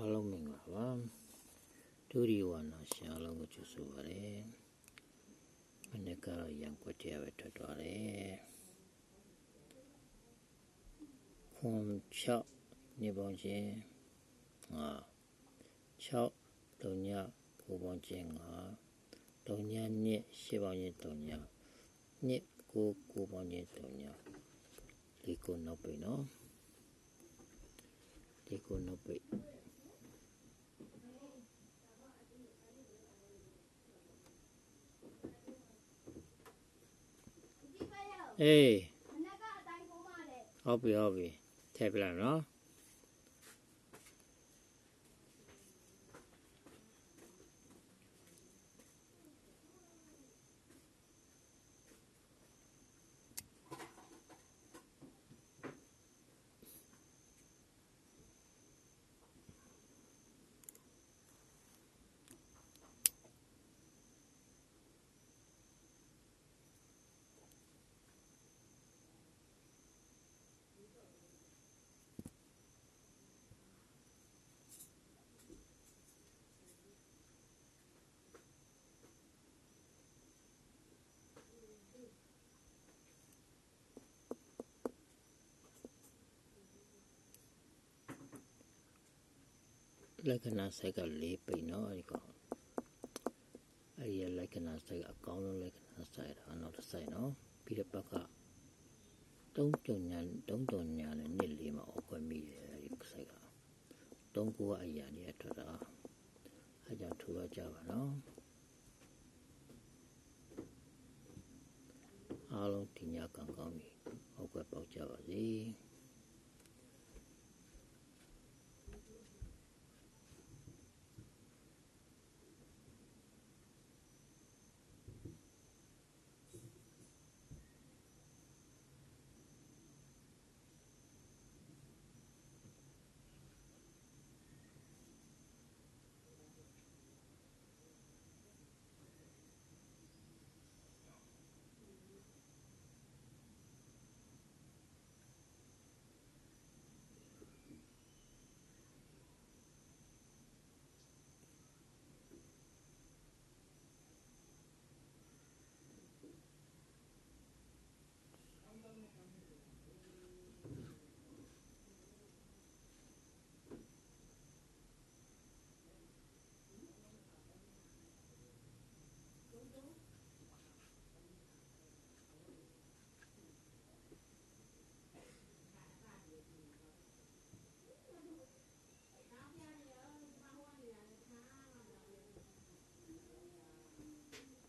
အားလုံးမင်္ဂလာပါဒုရီဝါနာရှင်အားလုံးကိုကြိုဆိုပါရစေမနေ့ကတော့ရန်ကွက်တရားပဲထွက်သွားတယ်ခွန်6နေပေါင်းချင်း5 6တုံညကိုပေါင်းချင်း5တုံညနှစ်ရှစ်ပေါင်းချင်းတုံညနှစ်ကိုကိုပေါင်းချင်းတုံညဒီကိုနောက်ပြီနော်ဒီကိုနောက်ပြီ အေးမနက်ကအတိုင်းပုံမှန်လေဟုတ်ပြီဟုတ်ပြီထည့်ပြလိုက်နော် လက္ခဏာဆိုင်က၄ပိတ်နော်အဲဒီကောင်အဲဒီရဲ့လက္ခဏာဆိုင်ကအကောင်းဆုံးလက္ခဏာဆိုင်တာနောက်တစ်ဆိုင်နော်ပြီးတော့ဘက်ကတုံးတုံညာတုံးတုံညာနဲ့နှစ်လေးမှာအောက်ခွဲမိတယ်အဲဒီဆိုင်ကတုံးကိုကအရာနေအထွက်တာအဲကြောင့်ထူတော့ကြပါနော်အားလုံးတင်ညာကံကောင်းပြီအောက်ခွဲပေါက်ကြပါစေ